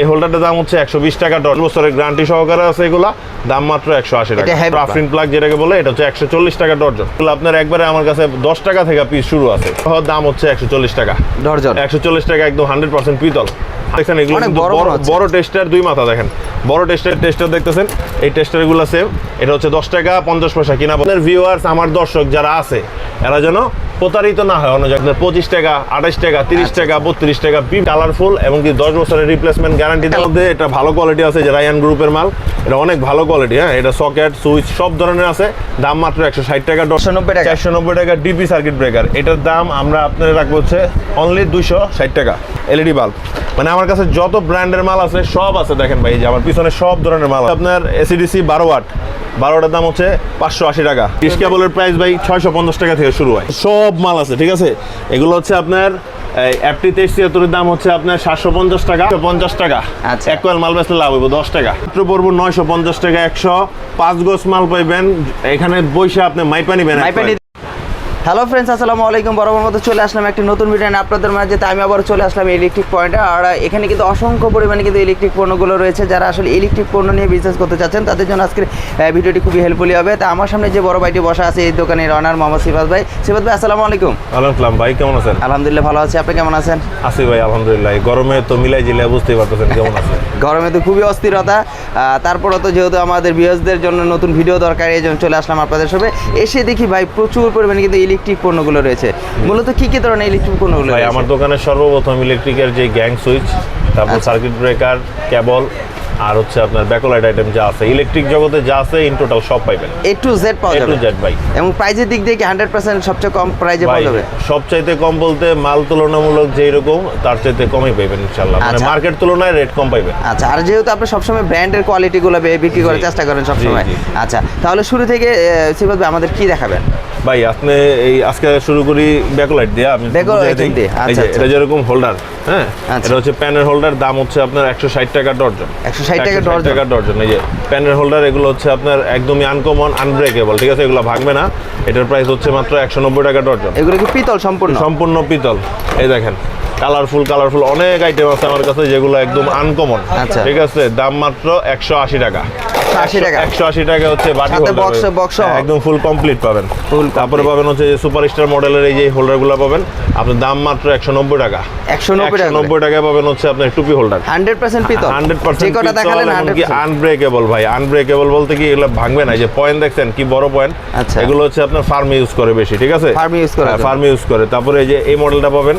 এই হোল্ডারটার দাম হচ্ছে একশো বিশ টাকা দশ বছরের গ্যারান্টি সহকারে আছে এগুলা দাম মাত্র একশো আশি টাকা। রাফিন প্লাগ যেটাকে বলে এটা হচ্ছে একশো চল্লিশ টাকা ডর্জন আপনার একবারে আমার কাছে দশ টাকা থেকে পিস শুরু আছে। দাম হচ্ছে একশো চল্লিশ টাকা। ডর্জন একশো চল্লিশ টাকা একদম হান্ড্রেড পার্সেন্ট পিতল দেখছেন এগুলো বড় টেস্টার দুই মাথা দেখেন। বড় টেস্টার টেস্টার দেখতেছেন এই টেস্টারগুলো সেম এটা হচ্ছে দশ টাকা পঞ্চাশ পয়সা কিনা। ভিউয়ার্স আমার দর্শক যারা আছে এরা যেন প্রতারিত না হয় অন্য জায়গায়। পঁচিশ টাকা আঠাশ টাকা তিরিশ আচ্ছা। টাকা বত্রিশ টাকা কালারফুল এবং কি দশ বছরের রিপ্লেসমেন্ট গ্যারান্টির মধ্যে এটা ভালো কোয়ালিটি আছে যে রায়ান গ্রুপের মাল। এটা অনেক ভালো কোয়ালিটি হ্যাঁ? এটা সকেট সুইচ সব ধরনের আছে। দাম মাত্র একশো ষাট টাকা 190 টাকা। একশো নব্বই টাকা ডিপি সার্কিট ব্রেকার এটার দাম আমরা আপনার রাখব হচ্ছে অনলি দুইশো ষাট টাকা এলইডি বাল্ব মানে আমার কাছে যত ব্র্যান্ডের মাল আছে সব আছে দেখেন ভাই যে আমার পিছনে সব ধরনের মাল আপনার এসিডিসি বারো ওয়াট। বারোটার দাম হচ্ছে পাঁচশো আশি টাকা। ডিস কেবলের প্রাইস ভাই ছয়শো পঞ্চাশ টাকা থেকে শুরু হয়। সব মাল আছে ঠিক আছে? এগুলো হচ্ছে আপনার অ্যাপটি তেইশ তিয়াত্তরের দাম হচ্ছে আপনার সাতশো পঞ্চাশ টাকা। পঞ্চাশ টাকা। আচ্ছা। এক কোয়াল মাল বেচলে লাভ হইব দশ টাকা। মাত্র পড়ব নয়শো পঞ্চাশ টাকা একশো। পাঁচ গোস মাল পাইবেন এখানে বইসে আপনি মাইপা নিবেন এক মাইপেনি কয়েল। হ্যালো ফ্রেন্ডস আসসালামু আলাইকুম। বরাবর মতো চলে আসলাম একটি নতুন ভিডিও নিয়ে। আপনাদের মাঝে তাই আমি আবার চলে আসলাম ইলেকট্রিক পয়েন্টে আর এখানে কিন্তু অসংখ্য পরিমাণে কিন্তু ইলেকট্রিক পণ্যগুলো রয়েছে। যারা আসলে ইলেকট্রিক পণ্য নিয়ে বিজনেস করতে চাচ্ছেন তাদের জন্য আজকের ভিডিওটি খুবই হেল্পফুলি হবে। তা আমার সামনে যে বড় ভাইটি বসা আছে এই দোকানের অনার মোহাম্মদ সিফাত ভাই। সিফাত ভাই আসসালামু আলাইকুম। আলহামদুলিল্লাহ ভাই কেমন আছেন? আলহামদুলিল্লাহ ভালো আছি। আপনি কেমন আছেন? আছি ভাই আলহামদুলিল্লাহ। গরমে তো মিলাই জিলাই বুঝতেই পারতেছেন কেমন আছে গরমে তো খুবই অস্থিরতা। তারপরে তো যেহেতু আমাদের বিহজদের জন্য নতুন ভিডিও দরকার এই জন্য চলে আসলাম আপনাদের সবে এসে দেখি ভাই প্রচুর পরিমাণে কিন্তু ইলেকট্রিক পণ্যগুলো রয়েছে। মূলত কি কি ধরনের ইলেকট্রিক পণ্যগুলো ভাই আমার দোকানে সর্বপ্রথম ইলেকট্রিকের যে গ্যাং সুইচ তারপর। সার্কিট ব্রেকার কেবল আর হচ্ছে আপনার ব্যাকলাইট আইটেম যা আছে ইলেকট্রিক জগতে যা আছে ইন টোটাল সব পাইবেন। এ টু জেড পাওয়া যাবে এ টু জেড ভাই। এবং প্রাইজের দিক দিয়ে কি হান্ড্রেড পার্সেন্ট সবচেয়ে কম প্রাইজে পাওয়া যাবে? সবচাইতে কম বলতে মাল তুলনামূলক যেই রকম তার চাইতে কমই পাইবেন ইনশাল্লাহ মানে আচ্ছা। মার্কেট তুলনায় রেট কম পাইবেন। আচ্ছা আর যেহেতু আপনি সবসময় ব্র্যান্ডের কোয়ালিটিগুলো বিক্রি করার চেষ্টা করেন সবসময়। আচ্ছা তাহলে শুরু থেকে সিফাত ভাই আমাদের কি দেখাবেন? ভাই আপনি এই আজকে শুরু করি ব্যাকলাইট দিয়ে আমি আচ্ছা, আচ্ছা। এটা যেরকম হোল্ডার হ্যাঁ? আচ্ছা। এটা হচ্ছে প্যানের হোল্ডার দাম হচ্ছে আপনার একশো ষাট টাকা ডর্জন 160 টাকা 160 ডর্জন। টাকা ডর্জন। এই যে প্যানের হোল্ডার এগুলো হচ্ছে আপনার একদমই আনকমন আনব্রেকেবল ঠিক আছে? এগুলো ভাঙবে না। এটার প্রাইস হচ্ছে মাত্র একশো নব্বই টাকা ডর্জন। এগুলো কি পিতল সম্পূর্ণ? সম্পূর্ণ পিতল। এই দেখেন। কালারফুল কালারফুল অনেক আইটেম আছে আমার কাছে যেগুলো একদম আনকমন আচ্ছা। ঠিক আছে? দাম মাত্র একশো আশি টাকা। 180 একশো আশি টাকা হচ্ছে বাটি? হ্যাঁ, একদম ফুল কমপ্লিট পাবেন। Full তারপরে পাবেন হচ্ছে সুপার স্টার মডেলের এই যে হোল্ডারগুলো পাবেন আপনার দাম মাত্র একশো নব্বই টাকা। 190 টাকা নব্বই টাকায় পাবেন হচ্ছে আপনার টুপি হোল্ডার হান্ড্রেড পার্সেন্ট পিতল হান্ড্রেড পার্সেন্ট আনব্রেকেবল ভাই আনব্রেকেবল বলতে কি এগুলো ভাঙবে না। যে পয়েন্ট দেখছেন কি বড় পয়েন্ট আচ্ছা। এগুলো হচ্ছে আপনার ফার্মে ইউজ করে বেশি ঠিক আছে? Farm use করে ফার্মে ইউজ করে। তারপরে এই যে এই মডেলটা পাবেন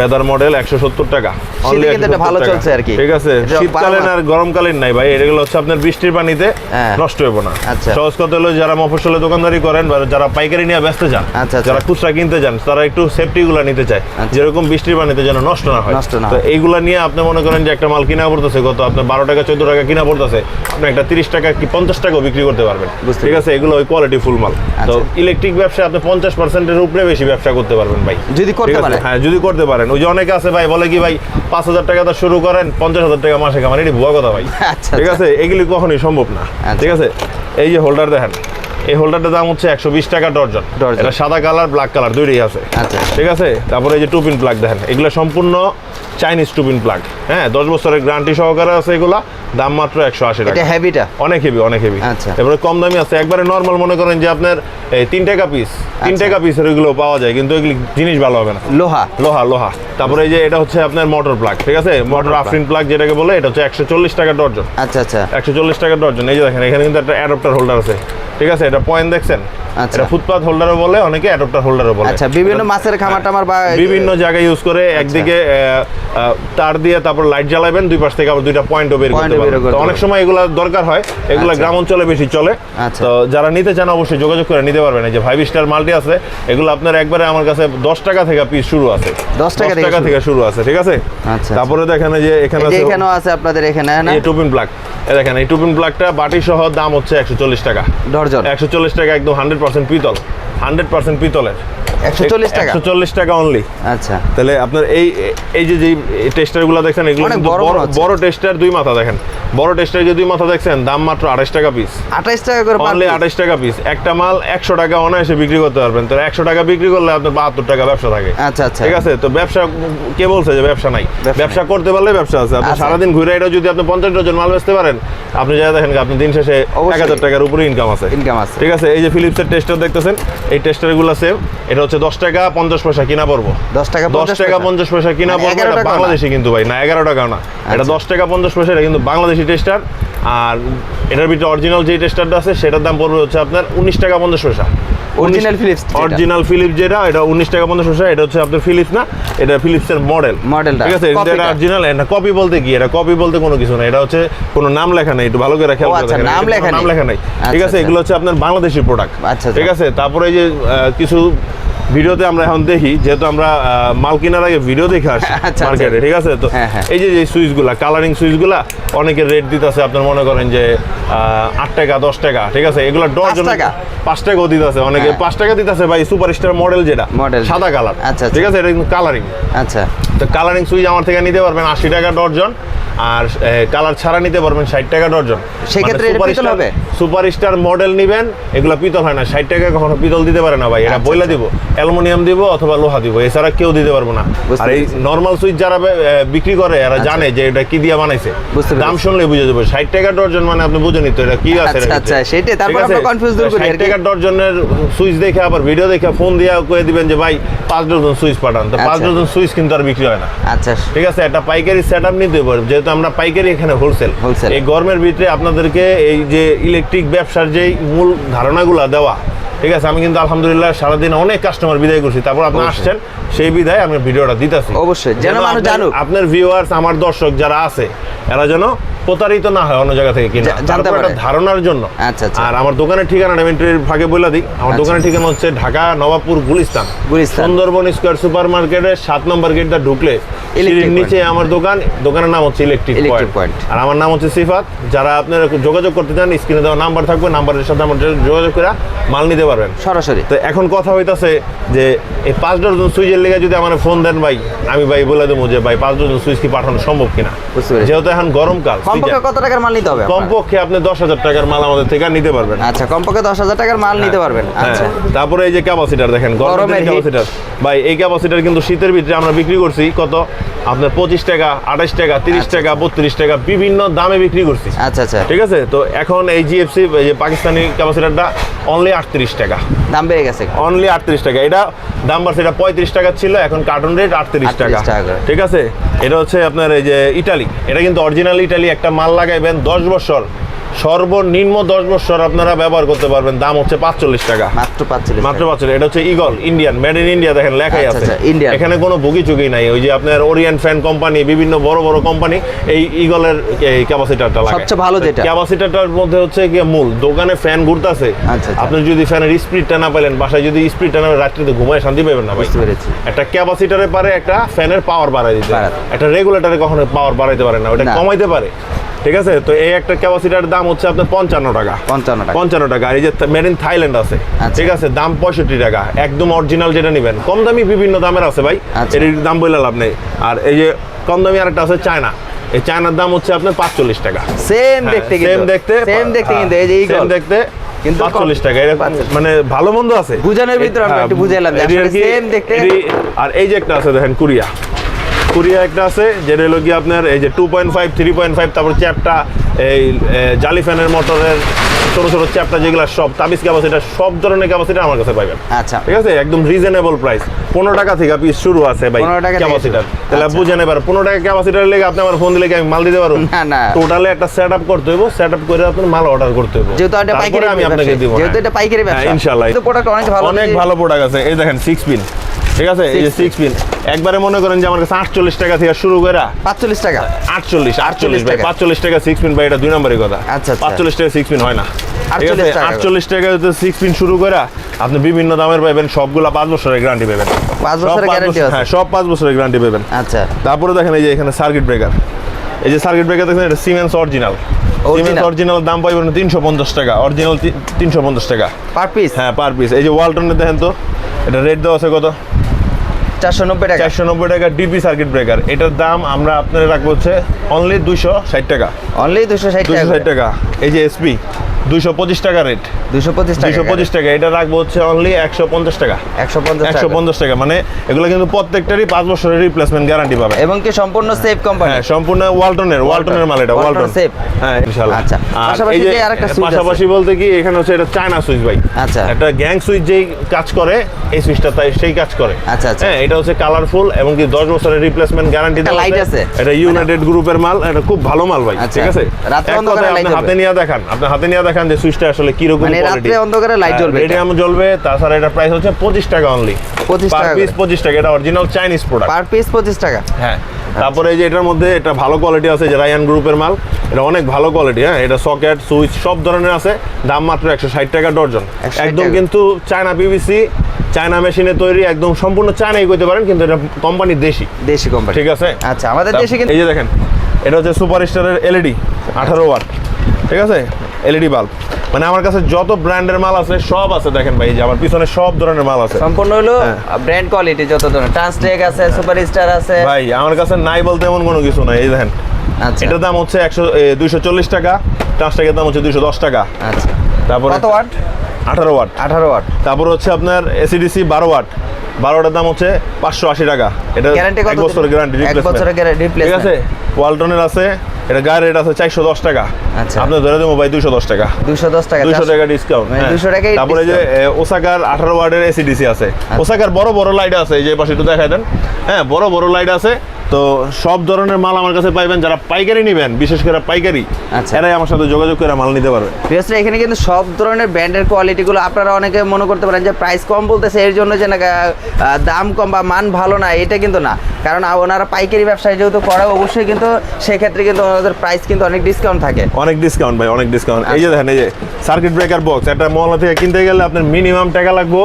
ফেদার মডেল একশো সত্তর টাকা শীতে এটা ভালো চলছে আর কি। ঠিক আছে শীতকালীন আর গরমকালীন নাই ভাই এগুলো হচ্ছে আপনার বৃষ্টির পানিতে হ্যাঁ। নষ্ট হইব না আচ্ছা। সহজ কথা হলো যারা মফসলে দোকানদারি করেন বা যারা পাইকারি নিয়ে ব্যস্ত যান আচ্ছা, আচ্ছা। যারা খুচরা কিনতে যান তারা একটু সেফটি গুলা নিতে চায়। যেরকম বৃষ্টির পানিতে যেন নষ্ট না হয় তো। এইগুলা নিয়ে আপনি মনে করেন যে একটা মাল কিনা পড়তেছে কত আপনার বারো টাকা চোদ্দ টাকা কিনা পড়তেছে আপনি একটা তিরিশ টাকা কি পঞ্চাশ টাকাও বিক্রি করতে পারবেন ঠিক আছে এগুলো ওই কোয়ালিটি ফুল মাল তো। ইলেকট্রিক ব্যবসা আপনি পঞ্চাশ পার্সেন্টের উপরে বেশি ব্যবসা করতে পারবেন ভাই যদি করতে পারেন। হ্যাঁ যদি করতে পারেন ওই যে অনেকে আছে ভাই বলে কি ভাই পাঁচ হাজার টাকা তো শুরু করেন পঞ্চাশ হাজার টাকা মাসে কামান এটি ভুয়া কথা ভাই। আচ্ছা, ঠিক আচ্ছা। আছে? এগুলি কখনোই সম্ভব না। আচ্ছা। ঠিক আছে? এই যে হোল্ডার দেখেন। এই হোল্ডারটার দাম হচ্ছে একশো বিশ টাকা ডর্জন। এটা সাদা কালার ব্ল্যাক কালার দুইটাই আছে। আচ্ছা। ঠিক আছে? তারপরে এই যে টুপিন প্লাগ দেখেন এগুলো সম্পূর্ণ চাইনিজ টুপিন প্লাগ হ্যাঁ দশ বছরের গ্যারান্টি সহকারে আছে এগুলা দাম মাত্র একশো আশি টাকা। এটা হেভিটা অনেক হেভি অনেক হেভি আচ্ছা। এবারে কম দামি আছে। একবারে নর্মাল মনে করেন যে আপনার এই তিন টাকা পিস তিন আচ্ছা। টাকা পিসের ওইগুলো পাওয়া যায় কিন্তু এগুলি জিনিস ভালো হবে না। লোহা? লোহা লোহা। তারপরে এই যে এটা হচ্ছে আপনার মোটর প্লাগ ঠিক আছে? মোটর। আফরিন প্লাগ যেটাকে বলে এটা হচ্ছে একশো চল্লিশ টাকা ডর্জন। আচ্ছা আচ্ছা। একশো চল্লিশ টাকা ডর্জন। এই যে দেখেন এখানে কিন্তু একটা অ্যাডপ্টার হোল্ডার আছে। ঠিক আছে এটা পয়েন্ট দেখছেন আচ্ছা। এটা ফুটপাথ হোল্ডারও বলে অনেকে অ্যাডপ্টার হোল্ডারও বলে। আচ্ছা বিভিন্ন মাছের খামার টামার বা বিভিন্ন জায়গায় ইউজ করে একদিকে আহ, আহ, তার দিয়ে তারপর লাইট জ্বালাবেন দুই পাশ থেকে আবার দুইটা পয়েন্টও বের করতে পারবেন। তো অনেক সময় এগুলো দরকার হয় এগুলো আচ্ছা। গ্রাম অঞ্চলে বেশি চলে। আচ্ছা। তো যারা নিতে চান অবশ্যই যোগাযোগ করে নিতে পারবেন। এই যে ফাইভ স্টার মাল্টি আছে এগুলো আপনার একবারে আমার কাছে দশ টাকা থেকে পিস শুরু আছে। 10 টাকা থেকে শুরু। আছে ঠিক আছে? আচ্ছা। তারপরে দেখেন যে এখানে আছে এখানেও আছে আপনাদের এখানে হ্যাঁ টুপিন এই দেখেন এই টুপিন প্লাগটা বাটি সহ দাম হচ্ছে একশো চল্লিশ টাকা। একশো চল্লিশ টাকা একদম হান্ড্রেড পার্সেন্ট পিতল হান্ড্রেড পার্সেন্ট পিতলের 140 টাকা? টাকা অনলি আচ্ছা। তাহলে আপনার এই এই যে যে এগুলো বড় বড় টেস্টার দুই মাথা দেখেন। বড় টেস্টার যে দুই মাথা দাম মাত্র টাকা পিস আঠাইশ টাকা করে অনলি টাকা পিস একটা মাল একশো টাকা অনায়াসে বিক্রি করতে পারবেন। তো একশো টাকা বিক্রি করলে আপনার বাহাত্তর টাকা ব্যবসা থাকে। আচ্ছা আচ্ছা। ঠিক আছে? তো ব্যবসা কে বলছে যে ব্যবসা নাই? ব্যবসা করতে পারলে ব্যবসা আছে। আপনি আচ্ছা। সারাদিন ঘুরে এটা যদি আপনি পঞ্চাশ ডজন মাল বেচতে পারেন আপনি যা দেখেন আপনি দিন শেষে অবশ্যই। এক হাজার টাকার উপরে ইনকাম আছে। ইনকাম আছে। ঠিক আছে? এই যে ফিলিপসের টেস্টার দেখতেছেন এই টেস্টারগুলো সেম এটা হচ্ছে দশ টাকা পঞ্চাশ পয়সা কিনা পড়ব। দশ টাকা দশ টাকা পঞ্চাশ পয়সা কিনা মানে পড়ব এটা বাংলাদেশি কিন্তু ভাই না এগারো টাকা না। এটা আচ্ছা। দশ টাকা পঞ্চাশ পয়সা এটা কিন্তু বাংলাদেশি টেস্টার আর এটার ভিতরে অরিজিনাল যে টেস্টারটা আছে সেটার দাম পড়বে হচ্ছে আপনার উনিশ টাকা পঞ্চাশ পয়সা। Philips যেটা। অরিজিনাল ফিলিপস যেটা এটা উনিশ টাকা পঞ্চাশ পয়সা এটা হচ্ছে আপনার ফিলিপস না এটা ফিলিপসের মডেল মডেলটা, ঠিক আছে? এটা অরিজিনাল এটা কপি বলতে কি? এটা কপি বলতে কোনো কিছু না এটা হচ্ছে কোনো নাম লেখা নেই একটু ভালো করে খেয়াল করে আচ্ছা, নাম লেখা নাম লেখা নেই। ঠিক আচ্ছা, আছে। এগুলো হচ্ছে আপনার বাংলাদেশি প্রোডাক্ট আচ্ছা, আচ্ছা। ঠিক আছে? তারপরে এই যে কিছু ভিডিওতে আমরা এখন দেখি যেহেতু আমরা মাল কেনার আগে ভিডিও দেখে আসি আচ্ছা, আচ্ছা। মার্কেটে ঠিক আছে তো হ্যাঁ, হ্যাঁ। এই যে যে সুইচগুলা কালারিং সুইচগুলা অনেকের রেট দিতেছে আপনার মনে করেন যে আট টাকা দশ টাকা ঠিক আছে এগুলো ডজন টাকা? পাঁচ টাকাও দিতেছে অনেকে হ্যাঁ। পাঁচ টাকা দিতেছে ভাই সুপারস্টার মডেল যেটা। সাদা কালার আচ্ছা, আচ্ছা। ঠিক আছে এটা কিন্তু কালারিং আচ্ছা তো কালারিং সুইচ আমার থেকে নিতে পারবেন আশি টাকা ডর্জন আর কালার ছাড়া নিতে পারবেন ষাট টাকা ডর্জন সেক্ষেত্রে পিতল হবে? সুপার স্টার মডেল নিবেন এগুলো পিতল হয় না ষাট টাকা কখনো পিতল দিতে পারে না ভাই এটা আচ্ছা, বইলা আচ্ছা। দিব অ্যালুমিনিয়াম দিব অথবা লোহা দিব এছাড়া কেউ দিতে পারব না। আর এই নর্মাল সুইচ যারা বিক্রি করে এরা আচ্ছা। জানে যে এটা কি দিয়ে বানাইছে। দাম শুনলে বুঝে যাবে। ষাট টাকা ডর্জন মানে আপনি বুঝে নিত এটা কি আছে আচ্ছা, আচ্ছা, সেটাই। তারপর? আমরা confuse দূর করি ষাট টাকা ডর্জনের সুইচ দেখে আবার ভিডিও দেখে ফোন দিয়ে কয়ে দিবেন যে ভাই পাঁচ ডজন সুইচ পাঠান। তো পাঁচ আচ্ছা। ডজন সুইচ কিন্তু আর বিক্রি হয় না। আচ্ছা। ঠিক আছে? একটা পাইকারি সেট আপ নিতে পারব যেহেতু আমরা পাইকারি এখানে হোলসেল এই গরমের ভিতরে আপনাদেরকে এই যে ইলেকট্রিক ব্যবসার যেই মূল ধারণাগুলো দেওয়া ঠিক আছে আমি কিন্তু আলহামদুলিল্লাহ সারাদিন অনেক কাস্টমার বিদায় করছি। তারপর আপনি আসছেন সেই বিদায় আমি ভিডিওটা দিতেছি। অবশ্যই, যেন মানুষ জানুক। আপনার ভিউয়ার্স আমার দর্শক যারা আছে এরা যেন প্রতারিত না হয় অন্য জায়গা থেকে কিনা। জানতে পারে। ধারণার জন্য। আচ্ছা, আচ্ছা। আর আমার দোকানের ঠিকানাটা আমি একটু ফাঁকে বলে দিই। আমার আচ্ছা। দোকানের ঠিকানা হচ্ছে ঢাকা নবাবপুর গুলিস্তান। গুলিস্তান। সুন্দরবন স্কোয়ার সুপার মার্কেটের সাত নম্বর গেটটা ঢুকলে নিচে আমার দোকান দোকানের নাম হচ্ছে ইলেকট্রিক পয়েন্ট আর আমার নাম হচ্ছে সিফাত। যারা আপনারা যোগাযোগ করতে চান স্ক্রিনে দেওয়া নাম্বার থাকবে নাম্বারের সাথে আমার যোগাযোগ করে মাল নিতে পারবেন। সরাসরি। তো এখন কথা হইতাছে যে এই পাঁচ ডজন সুইচের লেগে যদি আমার ফোন দেন ভাই আমি ভাই বলে দেবো যে ভাই পাঁচ ডজন সুইচ কি পাঠানো সম্ভব কিনা। যেহেতু এখন গরমকাল কমপক্ষে কত টাকার মাল নিতে হবে কমপক্ষে আপনি দশ হাজার টাকার মাল আমাদের থেকে নিতে পারবেন আচ্ছা কমপক্ষে দশ হাজার টাকার মাল নিতে পারবেন। আচ্ছা। হ্যাঁ, তারপরে এই যে ক্যাপাসিটার দেখেন গরমের গরমের ক্যাপাসিটার ভাই এই ক্যাপাসিটার কিন্তু শীতের ভিতরে আমরা বিক্রি করছি কত? আপনার পঁচিশ টাকা আঠাশ টাকা তিরিশ আচ্ছা, টাকা বত্রিশ টাকা বিভিন্ন দামে বিক্রি করছি। আচ্ছা আচ্ছা। ঠিক আছে? তো এখন এই জিএফসি যে পাকিস্তানি ক্যাপাসিটারটা অনলি আটত্রিশ টাকা। দাম বেড়ে গেছে। অনলি আটত্রিশ টাকা। এটা দাম বাড়ছে এটা পঁয়ত্রিশ টাকা ছিল এখন কার্টুন রেট আটত্রিশ টাকা। টাকা ঠিক আছে? এটা হচ্ছে আপনার এই যে ইটালি এটা কিন্তু অরিজিনাল ইটালি একটা মাল লাগাইবেন দশ বছর। সর্বনিম্ন দশ বছর আপনারা ব্যবহার করতে পারবেন। দাম হচ্ছে পাঁচচল্লিশ টাকা। মাত্র পাচ্ছিলেন মাত্র পাঁচ এটা হচ্ছে Eagle Indian made in India দেখেন লেখাই আচ্ছা, আছে। ইন্ডিয়া এখানে কোনো বুকি চুকি নাই। ওই যে আপনার ওরিয়েন্ট ফ্যান কোম্পানি বিভিন্ন বড় বড় কোম্পানি এই ইগলের এই ক্যাপাসিটারটা লাগে সবচেয়ে ভালো যেটা। ক্যাপাসিটারটার মধ্যে হচ্ছে গিয়ে মূল। দোকানে ফ্যান ঘুরতেছে। আচ্ছা, আচ্ছা। আপনি যদি ফ্যানের স্পিডটা না পেলেন বাসায় যদি স্পিডটা না রাত্রিতে ঘুমায় শান্তি পাবেন না ভাই। বুঝতে পেরেছি। একটা ক্যাপাসিটারে পারে একটা ফ্যানের পাওয়ার বাড়াই দিতে। একটা রেগুলেটরে কখনো পাওয়ার বাড়াইতে পারে না। ওটা কমাইতে পারে। ঠিক আছে? তো এই একটা ক্যাপাসিটার দাম হচ্ছে আপনার পঞ্চান্ন টাকা। পঞ্চান্ন টাকা। পঞ্চান্ন টাকা। আর এই যে মেড ইন থাইল্যান্ড আছে। আচ্ছা। ঠিক আছে? দাম পঁয়ষট্টি টাকা। একদম অরিজিনাল যেটা নেবেন। কম দামি বিভিন্ন দামের আছে ভাই। আচ্ছা। এর দাম বলে লাভ নেই। আর এই যে কম দামি আরেকটা আছে চায়না। এই চায়নার দাম হচ্ছে আপনার পাঁচচল্লিশ টাকা। সেম দেখতে সেম দেখতে। সেম দেখতে হ্যাঁ, কিন্তু। এই যে same ইগল দেখতে। কিন্তু টাকা। মানে ভালো মন্দ আছে। বুঝানোর ভিতরে আমরা হ্যাঁ, একটু বুঝাইলাম দেখতে। আর এই যে একটা আছে দেখেন কুরিয়া কুরিয়া একটা আছে যেটা হলো কি আপনার এই যে two point five three point five তারপর চ্যাপটা এই জালি ফ্যানের মোটরের ছোট ছোট চ্যাপটা যেগুলো সব তাবিজ ক্যাপাসিটা সব ধরনের ক্যাপাসিটা আমার কাছে পাইবেন। আচ্ছা। ঠিক আছে? একদম রিজনেবল প্রাইস পনেরো টাকা থেকে পিস শুরু আছে ভাই 15 টাকা থেকে ক্যাপাসিটার তাহলে আচ্ছা। বুঝে নেবার পনেরো টাকা ক্যাপাসিটার লেগে আপনি আমার ফোন দিলে কি আমি মাল দিতে পারব? না, না। টোটালে একটা সেট আপ করতে হইব সেট আপ করে আপনার মাল অর্ডার করতে হইব। যেহেতু এটা পাইকারি আমি আপনাকে দিব যেহেতু এটা পাইকারি ব্যবসা। ইনশাআল্লাহ। কিন্তু প্রোডাক্ট অনেক ভালো অনেক ভালো প্রোডাক্ট আছে। এই দেখেন সিক্স পিন ঠিক আছে? এই যে সিক্স পিন একবারে মনে করেন যে আমার কাছে আটচল্লিশ টাকা থেকে শুরু করে পাঁচচল্লিশ টাকা। আটচল্লিশ আটচল্লিশ ভাই। পাঁচচল্লিশ টাকা সিক্স পিন ভাই এটা দুই নম্বরের কথা। আচ্ছা, আচ্ছা। পাঁচচল্লিশ টাকা সিক্স পিন হয় না। ঠিক 48 আছে। আটচল্লিশ টাকা। সিক্স পিন শুরু করে আপনি বিভিন্ন দামের পাবেন সবগুলা পাঁচ বছরের গ্যারান্টি পাবেন পাঁচ বছরের আছে। হ্যাঁ সব পাঁচ বছরের গ্যারান্টি পাবেন আচ্ছা। তারপরে দেখেন এই যে এখানে সার্কিট ব্রেকার এই যে সার্কিট ব্রেকার দেখেন এটা সিমেন্স অরিজিনাল সিমেন্স? অরিজিনাল দাম পাইবেন তিনশো পঞ্চাশ টাকা। অরিজিনাল তিনশো পঞ্চাশ টাকা। পার পিস হ্যাঁ পার পিস এই যে ওয়ালটনের দেখেন তো এটা রেট দেওয়া আছে কত? চারশো নব্বই টাকা। চারশো নব্বই টাকা ডিপি সার্কিট ব্রেকার। এটার দাম আমরা আপনার রাখব হচ্ছে অনলি দুশো ষাট টাকা। অনলি দুশো ষাট দুশো টাকা ষাট টাকা। এই যে এসপি দুশো পঁচিশ টাকা রেট দুশো পঁচিশ দুশো পঁচিশ টাকা এটা রাখব হচ্ছে অনলি একশো পঞ্চাশ টাকা। একশো পঞ্চাশ একশো পঞ্চাশ টাকা মানে এগুলো কিন্তু প্রত্যেকটারই পাঁচ বছরের রিপ্লেসমেন্ট গ্যারান্টি পাবে। এবং কি সম্পূর্ণ সেফ কোম্পানি হ্যাঁ সম্পূর্ণ ওয়ালটনের ওয়ালটনের মাল এটা ওয়ালটন safe। হ্যাঁ ইনশাআল্লাহ আচ্ছা, পাশাপাশি যে যে আরেকটা switch পাশাপাশি বলতে কি এখানে হচ্ছে এটা চায়না সুইচ ভাই। আচ্ছা। একটা গ্যাং সুইচ যেই কাজ করে এই সুইচটা তাই সেই কাজ করে। আচ্ছা, আচ্ছা। হ্যাঁ এটা হচ্ছে কালারফুল এবং কি 10 বছরের রিপ্লেসমেন্ট গ্যারান্টি দেওয়া লাইট আছে? এটা ইউনাইটেড গ্রুপের মাল এটা খুব ভালো মাল ভাই আচ্ছা। ঠিক আছে রাতে অন্ধকারে লাইট আপনি। হাতে নিয়ে দেখান আপনি হাতে নিয়ে দেখান যে সুইচটা আসলে কি রকম মানে রাতে অন্ধকারে লাইট জ্বলবে এটা। রেডিয়াম জ্বলবে তাছাড়া এটা প্রাইস হচ্ছে 25 টাকা অনলি 25 পার টাকা পিস করে। 25 টাকা এটা original Chinese product per piece পঁচিশ টাকা হ্যাঁ তারপরে এই যে এটার মধ্যে এটা ভালো কোয়ালিটি আছে যে রায়ান গ্রুপের মাল। এটা অনেক ভালো কোয়ালিটি হ্যাঁ? এটা সকেট সুইচ সব ধরনের আছে। দাম মাত্র একশো ষাট টাকা ডর্জন একদম কিন্তু চায়না পিভিসি চায়না মেশিনে তৈরি একদম সম্পূর্ণ চায়নাই করতে পারেন কিন্তু এটা কোম্পানি দেশি। দেশি কোম্পানি ঠিক আছে? আচ্ছা আমাদের দেশে এই যে দেখেন এটা হচ্ছে সুপার স্টারের এলইডি আঠারো ওয়াট ঠিক আছে? এলইডি বাল্ব মানে আমার কাছে যত ব্র্যান্ডের মাল আছে সব আছে দেখেন ভাই যে আমার পিছনে সব ধরনের মাল আছে। সম্পূর্ণ হলো হ্যাঁ। ব্র্যান্ড কোয়ালিটি যত ধরনের। ট্রান্সটেক আছে সুপার স্টার আছে। ভাই আমার কাছে নাই বলতে এমন কোনো কিছু নাই এই দেখেন। আচ্ছা। এটার দাম হচ্ছে একশো দুইশো চল্লিশ টাকা ট্রান্সটেকের দাম হচ্ছে দুইশো দশ টাকা। আচ্ছা। তারপরে কত ওয়াট? আঠারো ওয়াট। আঠারো ওয়াট। তারপর হচ্ছে আপনার এসিডিসি বারো ওয়াট। বারোটার দাম হচ্ছে পাঁচশো আশি টাকা। এটা এক বছরের গ্যারান্টি ঠিক আছে? ওয়ালটনের আছে এটা গায়ের রেট আছে চারশো দশ টাকা আচ্ছা। আপনি ধরে দেবো ভাই দুইশো দশ টাকা দুশো দশ টাকা চারশো- টাকা ডিসকাউন্ট মানে 200 টাকাই তারপরে যে। আচ্ছা। ওসাকার আঠারো ওয়ার্ডের এসিডিসি আছে ওসাকার বড় বড় লাইট আছে এই যে পাশে একটু দেখাই দেন হ্যাঁ বড় বড় লাইট আছে তো সব ধরনের মাল আমার কাছে পাইবেন যারা পাইকারি নেবেন বিশেষ করে পাইকারি আচ্ছা। এরাই আমার সাথে যোগাযোগ করে মাল নিতে পারবে বিশেষ এখানে কিন্তু সব ধরনের ব্র্যান্ডের কোয়ালিটিগুলো আপনারা অনেকে মনে করতে পারেন যে প্রাইস কম বলতেছে এর জন্য যে না দাম কম বা মান ভালো না এটা কিন্তু না কারণ ওনারা পাইকারি ব্যবসায় যেহেতু করে অবশ্যই কিন্তু সেক্ষেত্রে কিন্তু ওনাদের প্রাইস কিন্তু অনেক ডিসকাউন্ট থাকে। অনেক ডিসকাউন্ট ভাই অনেক ডিসকাউন্ট এই যে। দেখেন এই যে সার্কিট ব্রেকার বক্স একটা মহল্লা থেকে কিনতে গেলে আপনার মিনিমাম টাকা লাগবে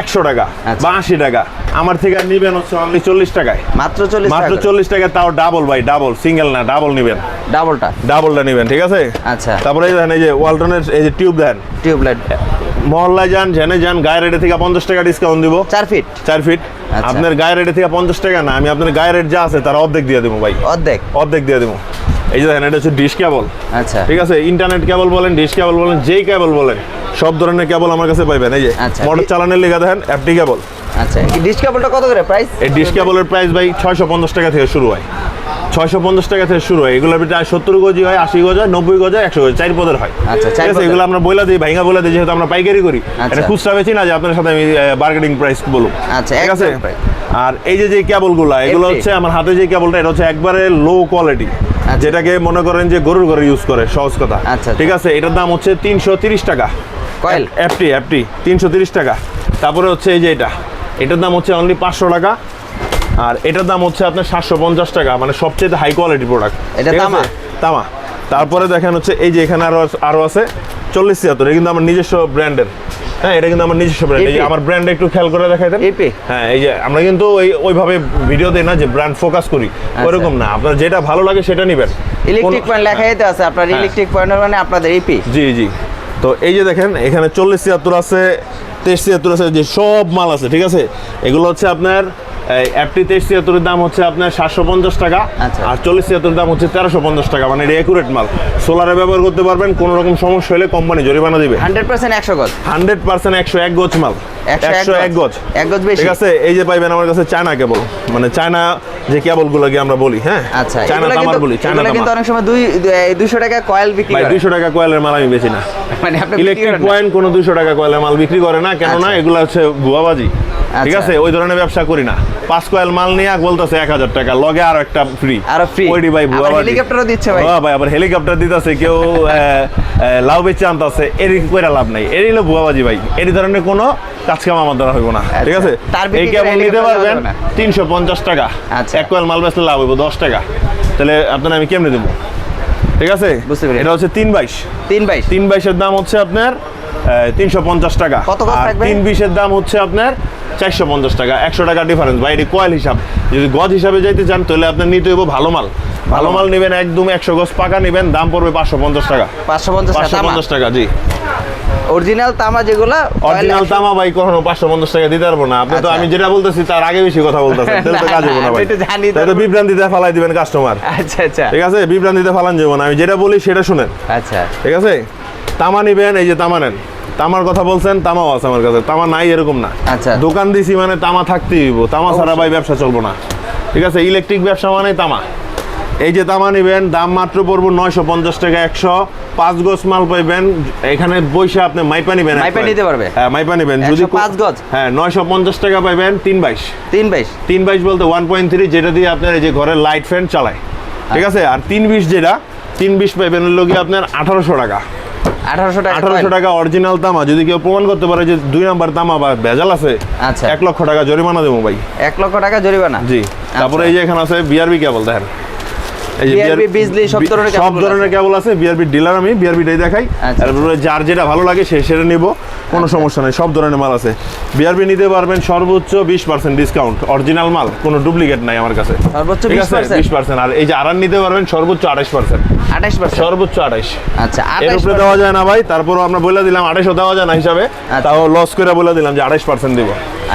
একশো টাকা আচ্ছা। বা আশি টাকা। আমার থেকে নিবেন হচ্ছে অনলি চল্লিশ টাকায়। মাত্র চল্লিশ মাত্র চল্লিশ টাকা তাও ডাবল ভাই ডাবল সিঙ্গেল না ডাবল নিবেন। ডাবলটা ডাবলটা নিবেন ঠিক আছে? আচ্ছা। তারপরে এই দেখেন এই যে ওয়ালটনের এই যে টিউব দেন টিউবলাইট মহল্লায় যান জেনে যান গায়ের রেটে থেকে পঞ্চাশ টাকা ডিসকাউন্ট দিব। চার ফিট চার ফিট আচ্ছা। আপনার গায়ের রেটে থেকে পঞ্চাশ টাকা না আমি আপনার গায়ের রেট যা আছে তার অর্ধেক দিয়ে দেবো ভাই। অর্ধেক? অর্ধেক দিয়ে দেবো। এই যে দেখেন এটা হচ্ছে ডিশ কেবল আচ্ছা। ঠিক আছে? ইন্টারনেট কেবল বলেন ডিশ কেবল বলেন যেই কেবল বলেন। সব ধরনের কেবল আমার কাছে পাইবেন এই যে আচ্ছা। মোটর চালানোর লেখা দেখেন অ্যাপটি কেবল আচ্ছা ডিস কেবলটা কত করে প্রাইস এই ডিশ কেবলের প্রাইস ভাই ছয়শো পঞ্চাশ টাকা থেকে শুরু হয়। ছয়শো পঞ্চাশ টাকা থেকে শুরু হয়। এগুলোর ভিতরে সত্তর গজি হয় আশি গজ হয় নব্বই গজ হয় একশো গজ চার পদের হয়। আচ্ছা, ঠিক আছে পদের। এগুলো আমরা বইলা দিই ভাইঙ্গা বলে দিই যেহেতু আমরা পাইকারি করি। আচ্ছা। এটা খুচরা বেচি না যে আপনার সাথে আমি বার্গেনিং প্রাইস বলুন। আচ্ছা, ঠিক আছে? আর এই যে যে কেবলগুলো এগুলো হচ্ছে আমার হাতে যে কেবলটা এটা হচ্ছে একবারে লো কোয়ালিটি আচ্ছা। যেটাকে মনে করেন যে গরুর ঘরে ইউজ করে সহজ কথা। আচ্ছা, ঠিক আছে এটার দাম হচ্ছে তিনশো তিরিশ টাকা। Coil? এফটি এফটি তিনশো তিরিশ টাকা। তারপরে হচ্ছে এই যে এটা। এটার দাম হচ্ছে অনলি পাঁচশো টাকা। আর এটার দাম হচ্ছে আপনার সাতশো পঞ্চাশ টাকা মানে সবচেয়ে হাই কোয়ালিটি প্রোডাক্ট এটা তামা? তামা। তারপরে দেখেন হচ্ছে এই যে এখানে আরও আরও আছে চল্লিশ ছিয়াত্তর। কিন্তু আমার নিজস্ব ব্র্যান্ডের হ্যাঁ এটা কিন্তু আমার নিজস্ব ব্র্যান্ড এই আমার ব্র্যান্ড একটু খেয়াল করে দেখাই দেন? হ্যাঁ এই যে আমরা কিন্তু ওই ওইভাবে ভিডিও দেই না যে ব্র্যান্ড ফোকাস করি। ওইরকম না। আপনার যেটা ভালো লাগে সেটা নেবেন। ইলেকট্রিক পয়েন্ট লেখাই তো আছে আপনার হ্যাঁ। ইলেকট্রিক পয়েন্টের মানে আপনাদের এপি জি জি। তো এই যে দেখেন এখানে চল্লিশ ছিয়াত্তর আছে তেইশ ছিয়াত্তর আছে যে সব মাল আছে ঠিক আছে? এগুলো হচ্ছে আপনার অ্যাপটি তেইশ ছিয়াত্তরের দাম হচ্ছে আপনার সাতশো পঞ্চাশ টাকা আচ্ছা। আর চল্লিশ ছিয়াত্তরের দাম হচ্ছে তেরোশো পঞ্চাশ টাকা মানে এটা একুরেট মাল। সোলারে ব্যবহার করতে পারবেন কোনো রকম সমস্যা হলে কোম্পানি জরিমানা দিবে। হান্ড্রেড পার্সেন্ট একশো গজ। হান্ড্রেড পার্সেন্ট একশো এক গজ মাল। একশো একশো এক গজ। এক গজ বেশি। ঠিক আছে? এই যে পাইবেন আমার কাছে চায়না কেবল। মানে চায়না যে কেবলগুলোকে আমরা বলি হ্যাঁ? আচ্ছা চায়না তামার বলি চায়না তামার কিন্তু অনেক সময় দুই দুইশো টাকা কয়েল বিক্রি ভাই করে। দুইশো টাকা কয়েলের মাল আমি বেশি না। মানে আপনি ইলেকট্রিক? পয়েন্ট কোনো 200 টাকা কয়েলের মাল বিক্রি করে না কেননা না এগুলো হচ্ছে ভুয়াবাজি ঠিক আচ্ছা। আছে ওই ধরনের ব্যবসা করি না পাঁচ কয়েল মাল নিয়ে বলতেছে এক হাজার টাকা লগে আর একটা ফ্রি আরও। ওইটি ভাই হেলিকপ্টারও দিচ্ছে ভাই। হ্যাঁ ভাই আবার হেলিকপ্টার দিতেছে কেউ বেচে আনতেছে এরই করে লাভ নাই এরই হলো ভুয়াবাজি ভাই এই ধরনের কোনো কাজ কাম আমার দ্বারা হইব না ঠিক আচ্ছা। আছে এই করে নিতে পারবেন। তিনশো পঞ্চাশ টাকা আচ্ছা। এক কয়েল মাল বেচলে লাভ হইব দশ টাকা তাহলে আপনার আমি কেমনে দেবো ঠিক আছে বুঝতে পেরেছি। এটা হচ্ছে তিন বাইশ তিন বাইশ তিন বাইশের দাম হচ্ছে আপনার তিনশো পঞ্চাশ টাকা কত আর? তিন বিশের দাম হচ্ছে আপনার চারশো পঞ্চাশ টাকা একশো টাকা ডিফারেন্স বা এটি কয়েল হিসাব। যদি গজ হিসাবে যাইতে চান তাহলে আপনার নিতে হইব ভালো মাল। ভালো মাল নেবেন একদম একশো গজ পাকা নেবেন দাম পড়বে পাঁচশো পঞ্চাশ টাকা। পাঁচশো পঞ্চাশ টাকা জি। অরিজিনাল তামা যেগুলো অরিজিনাল তামা ভাই কখনো পাঁচশো পঞ্চাশ টাকা দিতে পারব না। আপনি তো আচ্ছা। আমি যেটা বলতেছি তার আগে বেশি কথা বলতেছেন। তাহলে তো কাজ হব না ভাই। জানি। বিভ্রান্তিতে ফালাই দিবেন কাস্টমার আচ্ছা আচ্ছা। ঠিক আছে? বিভ্রান্তিতে ফালান যাব না। আমি যেটা বলি সেটা শুনেন। আচ্ছা। ঠিক আছে? তামা নিবেন এই যে তামা নেন। তামার কথা বলছেন তামাও আছে আমার কাছে। তামা নাই এরকম না। আচ্ছা। দোকান দিছি মানে তামা থাকতেই হইব। তামা ছাড়া ভাই ব্যবসা চলবো না। ঠিক আছে ইলেকট্রিক ব্যবসা মানে তামা। এই যে তামা নিবেন দাম মাত্র পড়ব নয়শো পঞ্চাশ টাকা একশো। পাঁচ গজ মাল পাইবেন এখানে বৈশা আপনি মাইপা নিবেন মাইপা নিতে পারবে? হ্যাঁ মাইপা নিবেন। যদি 105 গজ? হ্যাঁ নয়শো পঞ্চাশ টাকা পাইবেন তিন বাইশ। তিন বাইশ? তিন বাইশ বলতে ওয়ান পয়েন্ট থ্রি যেটা দিয়ে আপনার এই যে ঘরের লাইট ফ্যান চালায়। ঠিক আছে আর তিন বিশ যেটা তিন বিশ পাইবেন গিয়ে আপনার আঠারোশো টাকা। আঠারোশো টাকা আঠারোশো টাকা অরিজিনাল তামা। যদি কেউ প্রমাণ করতে পারে যে দুই নাম্বার তামা বা ভেজাল আছে আচ্ছা। এক লক্ষ টাকা জরিমানা দেবো ভাই। এক লক্ষ টাকা জরিমানা? জি। তারপরে আচ্ছা। এই যে এখানে আছে বিআরবি কেবল দেখেন। সব ধরনের কেবল আছে। বিআরবি ডিলার আমি বিআরবিটাই দেখাই। আচ্ছা, তারপরে যার যেটা ভালো লাগে সে সেটা নিব কোনো সমস্যা নেই সব ধরনের মাল আছে। বিআরবি নিতে পারবেন সর্বোচ্চ বিশ পার্সেন্ট ডিসকাউন্ট অরিজিনাল মাল কোনো ডুপ্লিকেট নাই আমার কাছে। সর্বোচ্চ ঠিক 20% আছে? বিশ পার্সেন্ট আর এই যে আরান নিতে পারবেন সর্বোচ্চ আঠাশ পার্সেন্ট আঠাশ পার্সেন্ট সর্বোচ্চ আঠাশ। আচ্ছা এর আঠাশ উপরে দেওয়া যায় না ভাই তারপরও আমরা বলে দিলাম আড়াইশো দেওয়া যায় না হিসাবে আচ্ছা। তাও লস করে বলে দিলাম যে আড়াইশ পার্সেন্ট দিব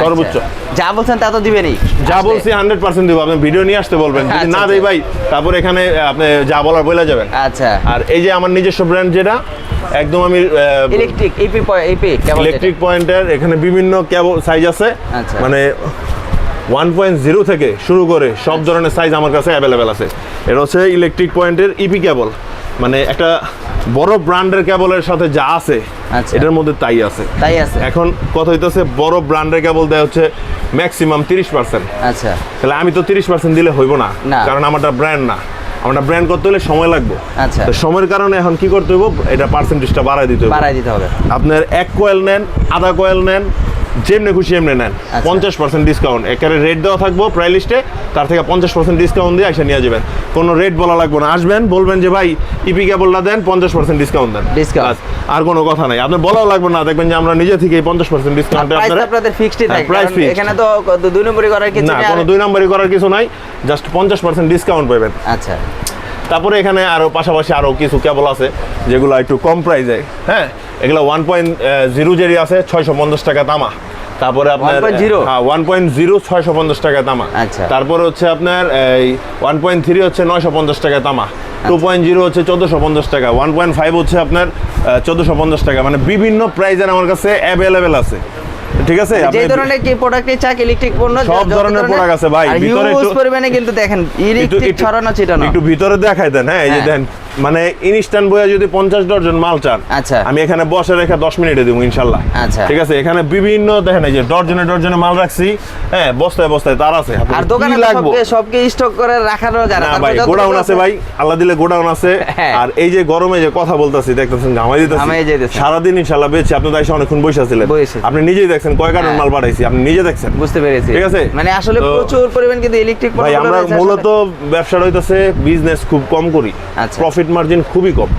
সর্বোচ্চ। যা বলছেন তা তো দিবেনই। যা বলছি হান্ড্রেড পার্সেন্ট দিব আপনি ভিডিও নিয়ে আসতে বলবেন যদি আচ্ছা, না আচ্ছা। দেই ভাই তারপর এখানে আপনি যা বলার বলে যাবেন। আচ্ছা। আর এই যে আমার নিজস্ব ব্র্যান্ড যেটা একদম আমি ইলেকট্রিক ইপি ইপি ইলেকট্রিক পয়েন্টের এখানে বিভিন্ন কেবল সাইজ আছে। আচ্ছা। মানে ওয়ান পয়েন্ট জিরো থেকে শুরু করে সব ধরনের সাইজ আমার কাছে অ্যাভেলেবেল আছে। এটা হচ্ছে ইলেকট্রিক পয়েন্টের ইপি কেবল মানে একটা বড় ব্র্যান্ডের কেবলের সাথে যা আছে আচ্ছা। এটার মধ্যে তাই আছে। তাই আছে। এখন কথা হইতেছে বড় ব্র্যান্ডের কেবল দেয় হচ্ছে ম্যাক্সিমাম তিরিশ পার্সেন্ট আচ্ছা। তাহলে আমি তো তিরিশ পার্সেন্ট দিলে হইব না। কারণ আমারটা ব্র্যান্ড না। আমারটা ব্র্যান্ড করতে হলে সময় লাগবে। আচ্ছা। তো সময়ের কারণে এখন কি করতে হইব এটা পার্সেন্টেজটা বাড়াই দিতে হবে বাড়াই দিতে হবে। আপনার এক কোয়েল নেন আধা কোয়েল নেন যেমনি খুশি এমনি নেন। আচ্ছা। পঞ্চাশ পার্সেন্ট ডিসকাউন্ট একেবারে রেট দেওয়া থাকব প্রায় লিস্টে তার থেকে পঞ্চাশ পার্সেন্ট ডিসকাউন্ট দিয়ে এসে নিয়ে যাবেন। কোনো রেট বলা লাগবে না। আসবেন বলবেন যে ভাই ইপি কেবলটা দেন পঞ্চাশ পার্সেন্ট ডিসকাউন্ট দেন। ডিসকাউন্ট আর কোনো কথা নাই। আপনার বলাও লাগবে না। দেখবেন যে আমরা নিজে থেকে পঞ্চাশ পার্সেন্ট ডিসকাউন্ট আপনাদের ফিক্সডই থাকে। প্রাইস কারণ এখানে তো দুই নম্বরই করার কিছু না কোনো দুই নম্বরই করার কিছু নাই। জাস্ট পঞ্চাশ পার্সেন্ট ডিসকাউন্ট পাবেন। আচ্ছা। তারপরে এখানে আরও পাশাপাশি আরও কিছু কেবল আছে যেগুলো একটু কম প্রাইসে হ্যাঁ এগুলো ওয়ান পয়েন্ট জিরো জেরি আছে ছয়শো পঞ্চাশ টাকা তামা। তারপরে আপনার 1.0? হ্যাঁ ওয়ান পয়েন্ট জিরো ছয়শো পঞ্চাশ টাকা তামা। আচ্ছা। তারপরে হচ্ছে আপনার এই ওয়ান পয়েন্ট থ্রি হচ্ছে নয়শো পঞ্চাশ টাকা তামা। টু পয়েন্ট জিরো হচ্ছে চোদ্দোশো পঞ্চাশ টাকা। ওয়ান পয়েন্ট ফাইভ হচ্ছে আপনার চোদ্দোশো পঞ্চাশ টাকা। মানে বিভিন্ন প্রাইজের আমার কাছে অ্যাভেলেবেল আছে। ঠিক আছে? যে ধরনের কি প্রোডাক্টে চাক ইলেকট্রিক পণ্য সব ধরনের প্রোডাক্ট আছে ভাই, ভিতরে একটু- পরিমাণে কিন্তু দেখেন ইলেকট্রিক ছড়ানো ছিটানো। একটু ভিতরে দেখাই দেন হ্যাঁ এই যে হ্যাঁ। মানে ইনস্ট্যান্ট বইয়া যদি পঞ্চাশ ডজন মাল চান আচ্ছা। আমি এখানে বসে রেখে দশ মিনিটে দিব ইনশাল্লাহ আচ্ছা। ঠিক আছে এখানে বিভিন্ন দেখেন এই যে ডজনে ডজনে মাল রাখছি হ্যাঁ বস্তায় বস্তায় তার আছে আর দোকানে লাগবো সবকে স্টক করে রাখানো যায় না ভাই গোডাউন আছে ভাই আল্লাহ দিলে গোডাউন আছে হ্যাঁ। আর এই যে গরমে যে কথা বলতাছি দেখতেছেন ঘামাই দিতেছি। সারাদিন ইনশাল্লাহ বেঁচে আপনি তাই অনেকক্ষণ বসে ছিলেন আপনি নিজেই দেখছেন কয় কার্টন হ্যাঁ। মাল পাঠাইছি আপনি নিজে দেখছেন বুঝতে পেরেছি ঠিক আছে? মানে আসলে প্রচুর পরিমাণ কিন্তু ইলেকট্রিক ভাই আমরা মূলত ব্যবসা হইতেছে বিজনেস খুব কম করি আচ্ছা। প্রফিট মার্জিন খুবই কম।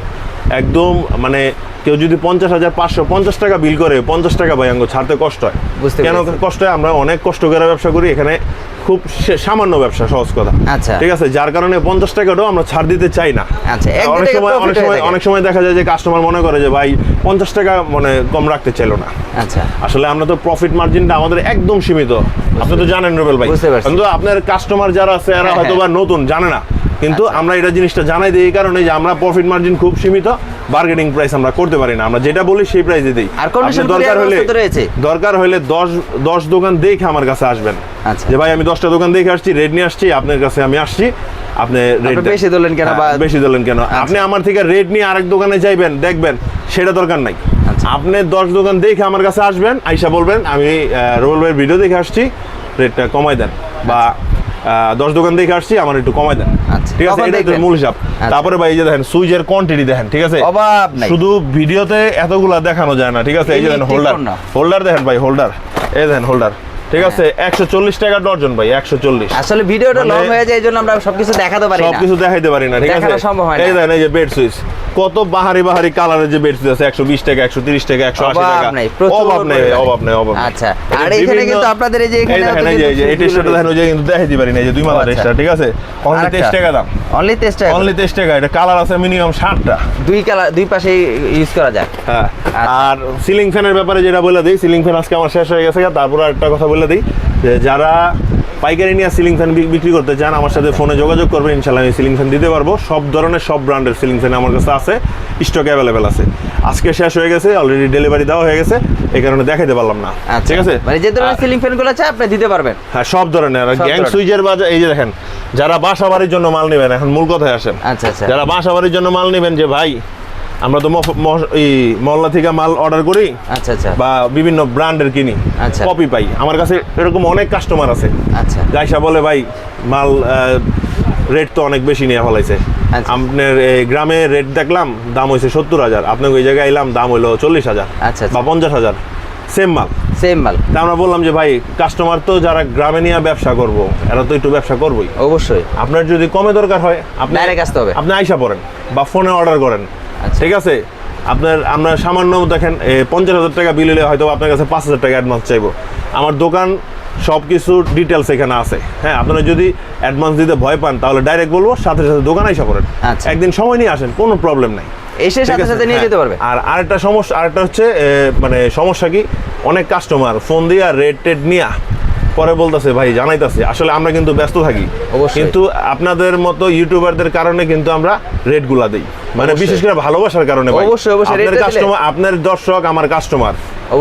একদম মানে কেউ যদি পঞ্চাশ হাজার পাঁচশো পঞ্চাশ টাকা বিল করে পঞ্চাশ টাকা ভাই আঙ্গ ছাড়তে কষ্ট হয়। বুঝতে কেন কষ্ট হয়? আমরা অনেক কষ্ট করে ব্যবসা করি এখানে খুব সামান্য ব্যবসা সহজ কথা। আচ্ছা। ঠিক আছে? যার কারণে পঞ্চাশ টাকাটাও আমরা ছাড় দিতে চাই না। আচ্ছা, অনেক সময় অনেক সময় অনেক সময় দেখা যায় যে কাস্টমার মনে করে যে ভাই পঞ্চাশ টাকা মানে কম রাখতে চাইলো না। আচ্ছা। আসলে আমরা তো প্রফিট মার্জিনটা আমাদের একদম সীমিত। আপনি তো জানেন রুবেল ভাই। কিন্তু আপনার কাস্টমার যারা আছে এরা হ্যাঁ, হয়তো বা নতুন জানে না। কিন্তু আচ্ছা। আমরা এটা জিনিসটা জানাই দিই এই কারণে যে আমরা প্রফিট মার্জিন খুব সীমিত বার্গেনিং প্রাইস আমরা করতে পারি না। আমরা যেটা বলি সেই প্রাইসে দিই। আর আপনি দরকার হলে? দরকার হলে দশ দশ দোকান দেখে আমার কাছে আসবেন। আচ্ছা। যে ভাই আমি দশটা দোকান দেখে আসছি রেড নিয়ে আসছি আপনার কাছে আমি আসছি। আপনি রেড বেশি দিলেন কেন বা- বেশি দিলেন কেন? আপনি আমার থেকে রেড নিয়ে আরেক দোকানে যাইবেন দেখবেন সেটা দরকার নাই। আচ্ছা। আপনি দশ দোকান দেখে আমার কাছে আসবেন আইসা বলবেন আমি রোল ভাইয়ের ভিডিও দেখে আসছি রেটটা কমাই দেন। বা দশ দোকান দেখে আসছি আমার একটু কমাই দেন। আচ্ছা। ঠিক আছে? তো মূল হিসাব। আচ্ছা। তারপরে ভাই এই যে দেখেন সুইচের কোয়ান্টিটি দেখেন ঠিক আছে? অভাব নাই। শুধু ভিডিওতে এতগুলা দেখানো যায় না ঠিক আছে? এই যে দেখেন হোল্ডার হোল্ডার দেখেন ভাই হোল্ডার এই দেখেন হোল্ডার ঠিক আছে? একশো চল্লিশ টাকা ডর্জন ভাই একশো চল্লিশ। আসলে ভিডিওটা মানে- লং হয়ে যায় এই জন্য আমরা সবকিছু দেখাতে পারি না। সবকিছু দেখাইতে পারি না ঠিক আছে? সম্ভব হয় না। এই দেখেন এই যে বেড সুইচ কত বাহারি বাহারি কালারের যে বেডশিট আছে? একশো বিশ টাকা একশো তিরিশ টাকা একশো টাকা। নাই, অভাব নেই অভাব নেই অভাব নেই। আচ্ছা, আর এখানে কিন্তু আপনাদের এই যে এখানে এই যে- কিন্তু এই যে টেস্টটা দেখেন ওই যে কিন্তু দেখাই দিবারি না যে দুই মালা আচ্ছা। টেস্টটা ঠিক আছে? অনলি তেইশ টাকা দাম। অনলি তেইশ টাকা। অনলি তেইশ টাকা এটা কালার আছে মিনিমাম ষাটটা। দুই কালার দুই পাশে ইউজ করা যায়। হ্যাঁ। আচ্ছা। আর সিলিং ফ্যানের ব্যাপারে যেটা বলে দিই সিলিং ফ্যান আজকে আমার শেষ হয়ে গেছে তারপর একটা কথা বলে দিই যে যারা পাইকারি নিয়ে সিলিং ফ্যান বিক্রি করতে চান আমার সাথে ফোনে যোগাযোগ করবেন ইনশাল্লাহ আমি সিলিং ফ্যান দিতে পারব। সব ধরনের সব ব্র্যান্ডের সিলিং ফ্যান আমার কাছে আছে স্টক অ্যাভেলেবেল আছে। আজকে শেষ হয়ে গেছে অলরেডি ডেলিভারি দেওয়া হয়ে গেছে এই কারণে দেখাইতে পারলাম না। আচ্ছা ঠিক আছে? মানে যে ধরনের সিলিং ফ্যানগুলো আছে আপনি দিতে পারবেন। হ্যাঁ সব ধরনের। গ্যাং। সুইচের বাজার এই যে দেখেন যারা বাসা বাড়ির জন্য মাল নেবেন এখন মূল কথায় আসেন। আচ্ছা আচ্ছা। যারা বাসা বাড়ির জন্য মাল নেবেন যে ভাই আমরা তো এই মহল্লা থেকে মাল অর্ডার করি আচ্ছা আচ্ছা। বা বিভিন্ন ব্র্যান্ডের কিনি আচ্ছা। কপি পাই। আমার কাছে এরকম অনেক কাস্টমার আছে। আচ্ছা। যাইসা বলে ভাই মাল রেট তো অনেক বেশি নিয়ে ফেলাইছে। আচ্ছা। আপনার এই গ্রামে রেট দেখলাম দাম হয়েছে সত্তর হাজার। আপনাকে ওই জায়গায় এলাম দাম হইল চল্লিশ হাজার আচ্ছা, আচ্ছা। বা পঞ্চাশ হাজার। সেম মাল। সেম মাল। তা আমরা বললাম যে ভাই কাস্টমার তো যারা গ্রামে নিয়ে ব্যবসা করব এরা তো একটু ব্যবসা করবোই। অবশ্যই। আপনার যদি কমে দরকার হয় আপনি আসতে হবে। আপনি আইসা পড়েন বা ফোনে অর্ডার করেন। ঠিক আছে? আপনার আমরা সামান্য দেখেন পঞ্চাশ হাজার টাকা বিল হলে হয়তো আপনার কাছে পাঁচ হাজার টাকা অ্যাডভান্স চাইব। আমার দোকান সব কিছু ডিটেলস এখানে আছে। হ্যাঁ আপনারা যদি অ্যাডভান্স দিতে ভয় পান তাহলে ডাইরেক্ট বলব সাথে সাথে দোকান আইসা পড়েন আচ্ছা। একদিন সময় নিয়ে আসেন কোনো প্রবলেম নাই। এসে সাথে সাথে নিয়ে হ্যাঁ। যেতে পারবে। আর আরেকটা সমস্যা আরেকটা হচ্ছে মানে সমস্যা কি? অনেক কাস্টমার ফোন দিয়া রেট টেট নিয়া পরে বলতেছে ভাই জানাইতেছে। আসলে আমরা কিন্তু ব্যস্ত থাকি। কিন্তু আপনাদের মতো ইউটিউবারদের কারণে কিন্তু আমরা রেটগুলা দিই। মানে বিশেষ করে ভালোবাসার কারণে অবশ্যই, অবশ্যই, আপনার কাস্টমার দর্শক আমার কাস্টমার।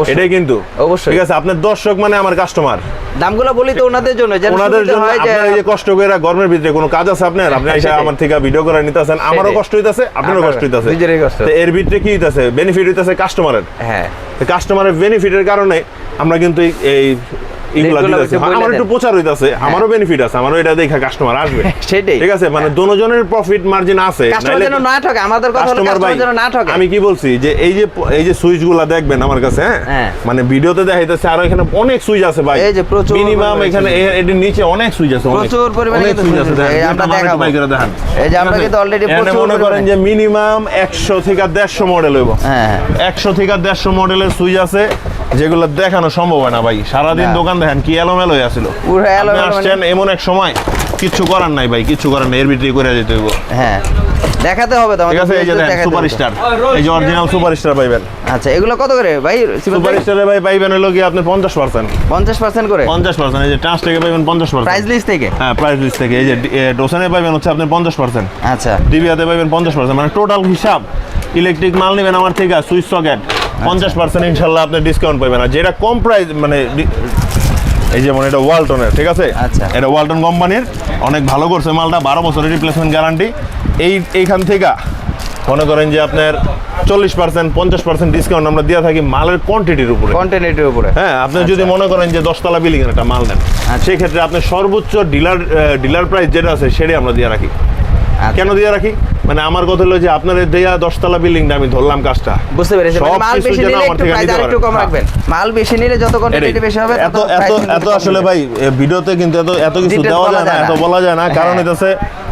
এটাই কিন্তু। অবশ্যই। ঠিক আছে আপনার দর্শক মানে আমার কাস্টমার দামগুলো বলি তো ওনাদের জন্য ওনাদের জন্য আপনার এই যে কষ্ট করে গরমের ভিতরে কোনো কাজ আছে আপনার? আপনি এসে আমার থেকে ভিডিও করে নিতেছেন। আমারও কষ্ট হইতাছে আপনারও কষ্ট হইতাছে। কষ্ট। এর ভিতরে কি হইতাছে? বেনিফিট হইতাছে কাস্টমারের হ্যাঁ। কাস্টমারের বেনিফিটের কারণে আমরা কিন্তু এই- এই এইগুলা রেটগুলো দিতেছি। একটু বইলা আমার একটু প্রচার হইতাছে আমারও বেনিফিট আছে আমারও এটা দেখে কাস্টমার আসবে। সেটাই। ঠিক আছে মানে দোনোজনের প্রফিট মার্জিন আছে কাস্টমার যেন না ঠকে আমাদের কথা কাস্টমার যেন না ঠকে। আমি কি বলছি যে এই যে এই যে সুইচ দেখবেন আমার কাছে হ্যাঁ? হ্যাঁ। মানে ভিডিওতে দেখাইতেছে আরও এখানে অনেক সুইচ আছে ভাই। এই যে প্রচুর মিনিমাম এখানে এটির নিচে অনেক সুইচ আছে প্রচুর পরিমাণে সুইচ আছে আছে। দেখেন এই আমরা আমরা দেখাবো। এই যে আমরা কিন্তু already প্রচুর মনে করেন যে মিনিমাম একশো থেকে দেড়শো মডেল হইব। হ্যাঁ একশো থেকে দেড়শো মডেলের সুইচ আছে। যেগুলো দেখানো সম্ভব হয় না ভাই। সারাদিন দোকান দেখেন কি এলোমেলো হয়ে আছিল এলোমেলো মানে- আসছেন এমন এক সময় কিচ্ছু করার নাই ভাই কিচ্ছু করার নাই এর ভিতরে করে যেতে হইব। হ্যাঁ। দেখাতে হবে তো ঠিক আছে এই যে দেখাতে দেখেন সুপার স্টার এই যে অরিজিনাল সুপার স্টার পাইবেন। আচ্ছা এগুলো কত করে ভাই? সুপার স্টারে ভাই পাইবেন হলো কি আপনি পঞ্চাশ পার্সেন্ট পঞ্চাশ পার্সেন্ট করে? পঞ্চাশ পার্সেন্ট এই যে ট্রান্স থেকে পাইবেন পঞ্চাশ প্রাইস পার্সেন্ট লিস্ট থেকে? হ্যাঁ প্রাইস লিস্ট থেকে এই যে ডোসানে পাইবেন হচ্ছে আপনি পঞ্চাশ পার্সেন্ট আচ্ছা। ডিবিয়াতে পাইবেন পঞ্চাশ পার্সেন্ট মানে টোটাল হিসাব ইলেকট্রিক মাল নেবেন আমার থেকে সুইচ সকেট পঞ্চাশ পার্সেন্ট ইনশাল্লাহ আপনি ডিসকাউন্ট পাইবেন আর যেটা কম প্রাইস মানে এই যেমন এটা ওয়ালটনের ঠিক আছে? আচ্ছা। এটা ওয়ালটন কোম্পানির অনেক ভালো করছে মালটা বারো বছরের রিপ্লেসমেন্ট গ্যারান্টি এই এইখান থেকে মনে করেন যে আপনার চল্লিশ পার্সেন্ট পঞ্চাশ পার্সেন্ট ডিসকাউন্ট আমরা দিয়ে থাকি মালের কোয়ান্টিটির উপরে। কন্টেন্টের উপরে। হ্যাঁ আপনি যদি মনে করেন যে দশতলা বিল্ডিং একটা মাল নেন আচ্ছা। সেক্ষেত্রে আপনি সর্বোচ্চ ডিলার ডিলার প্রাইস যেটা আছে সেটাই আমরা দিয়ে রাখি। আচ্ছা। কেন দিয়ে রাখি? মানে আমার কথা হলো যে আপনার দেয়া দশতলা বিল্ডিংটা আমি ধরলাম কাজটা। বুঝতে পেরেছি। মানে মাল বেশি নিলে একটু প্রাইস একটু কম হ্যাঁ। রাখবেন। মাল বেশি নিলে যত কোয়ান্টিটি বেশি হবে এত এত এত আসলে ভাই ভিডিওতে কিন্তু এত এত কিছু দেওয়া যায় না এত বলা যায় না। কারণ হ্যাঁ। এটাছে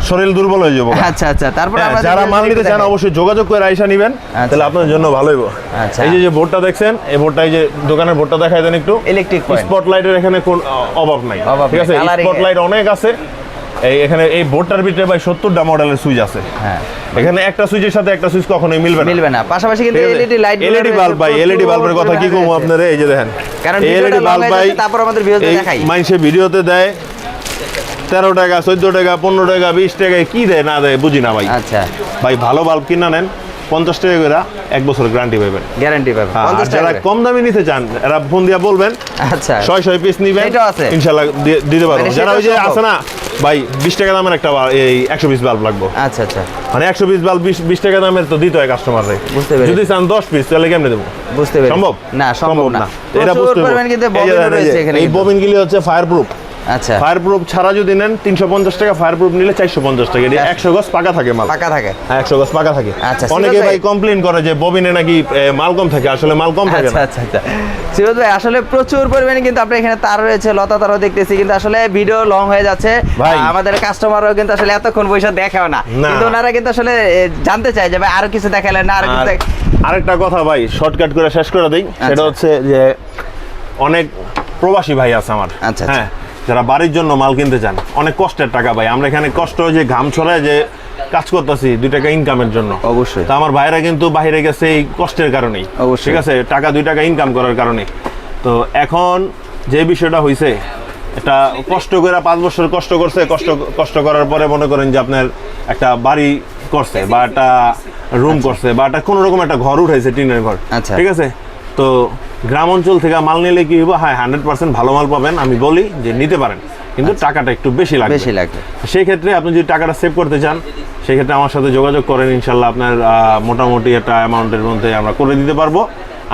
শরীর দুর্বল হয়ে যাব। আচ্ছা আচ্ছা। তারপর হ্যাঁ, আমরা যারা মাল নিতে চান অবশ্যই যোগাযোগ করে আইসা নিবেন। আচ্ছা। তাহলে আপনার জন্য ভালো হইব। আচ্ছা। এই যে যে বোর্ডটা দেখছেন এই বোর্ডটা এই যে দোকানের বোর্ডটা দেখাই দেন একটু। Point। স্পটলাইটের এখানে কোন অভাব নাই। ঠিক আছে। স্পটলাইট অনেক আছে। এই এখানে এই বোর্ডটার ভিতরে ভাই সত্তরটা মডেলের সুইচ আছে। হ্যাঁ। এখানে একটা সুইচের সাথে একটা সুইচ কখনোই মিলবে না। মিলবে না। পাশাপাশি কিন্তু এলইডি লাইট এলইডি বাল্ব ভাই এলইডি বাল্বের কথা কি কমু আপনারা? এই যে দেখেন। কারণ এলইডি বাল্ব ভাই তারপর আমাদের ভিডিওতে দেখাই। মানুষে ভিডিওতে দেয় তেরো টাকা চোদ্দ টাকা পনেরো টাকা বিশ টাকায় কি দেয় না দেয় বুঝি না ভাই। আচ্ছা। ভাই ভালো বাল্ব কিনা নেন পঞ্চাশ টাকা করে এক বছর গ্যারান্টি পাবেন। গ্যারান্টি পাবে আর 50 টাকা যারা কম দামে নিতে চান এরা ফোন দিয়ে বলবেন আচ্ছা। ছয় ছয় পিস নিবেন আছে? ইনশাল্লাহ দিয়ে- দিতে পারব। মানে যারা ওই যে আছে না ভাই বিশ টাকা দামের একটা এই একশো পিস বাল্ব লাগবো। আচ্ছা আচ্ছা। মানে একশো পিস বাল্ব বিশ বিশ টাকা দামের তো দিতে হয় কাস্টমার বুঝতে পেরেছি। যদি চান দশ পিস তাহলে কেমনে দেবো? বুঝতে পেরেছি। সম্ভব? না সম্ভব না। এটা বুঝতে। কিন্তু ববিন রয়েছে এখানে এই ববিনগুলি হচ্ছে ফায়ার প্রুফ আচ্ছা। ফায়ার প্রুফ ছাড়া যদি নেন তিনশো পঞ্চাশ টাকা ফায়ার প্রুফ নিলে চারশো পঞ্চাশ টাকা। এটি একশো গজ পাকা থাকে মাল। পাকা থাকে। হ্যাঁ একশো গজ পাকা থাকে। আচ্ছা, অনেকে ভাই। কমপ্লেন করে যে ববিনে নাকি মাল কম থাকে। আসলে মাল কম থাকে আচ্ছা আচ্ছা আচ্ছা। সিরাজ ভাই আসলে প্রচুর পরিমাণে কিন্তু আপনার এখানে তার রয়েছে লতা তারও দেখতেছি কিন্তু আসলে ভিডিও লং হয়ে যাচ্ছে। আমাদের কাস্টমারও কিন্তু আসলে এতক্ষণ পয়সা দেখাও না। কিন্তু ওনারা কিন্তু আসলে জানতে চায় যে ভাই আরও কিছু দেখালেন না আরও কিছু আরেকটা কথা ভাই শর্টকাট করে শেষ করে দিই। সেটা আচ্ছা। হচ্ছে যে অনেক প্রবাসী ভাই আছে আমার। আচ্ছা, আচ্ছা। হ্যাঁ যারা বাড়ির জন্য মাল কিনতে চান অনেক কষ্টের টাকা ভাই। আমরা এখানে কষ্ট হয়ে যে ঘাম ছড়ায় যে কাজ করতেছি দুই টাকা ইনকামের জন্য। অবশ্যই। তা আমার ভাইরা কিন্তু বাইরে গেছে এই কষ্টের কারণেই। অবশ্যই। ঠিক আছে? টাকা দুই টাকা ইনকাম করার কারণে। তো এখন যে বিষয়টা হয়েছে এটা কষ্ট করে পাঁচ বছর কষ্ট করছে কষ্ট কষ্ট করার পরে মনে করেন যে আপনার একটা বাড়ি করছে বা একটা রুম করছে বা একটা কোনো রকম একটা ঘর উঠাইছে টিনের ঘর। আচ্ছা। ঠিক আছে? তো গ্রাম অঞ্চল থেকে মাল নিলে কি হইব? হ্যাঁ হান্ড্রেড পার্সেন্ট ভালো মাল পাবেন আমি বলি যে নিতে পারেন। কিন্তু টাকাটা একটু বেশি লাগবে। বেশি লাগবে। সেই ক্ষেত্রে আপনি যদি টাকাটা সেভ করতে চান সেক্ষেত্রে আমার সাথে যোগাযোগ করেন ইনশাল্লাহ আপনার মোটামুটি একটা অ্যামাউন্টের মধ্যে আমরা করে দিতে পারব।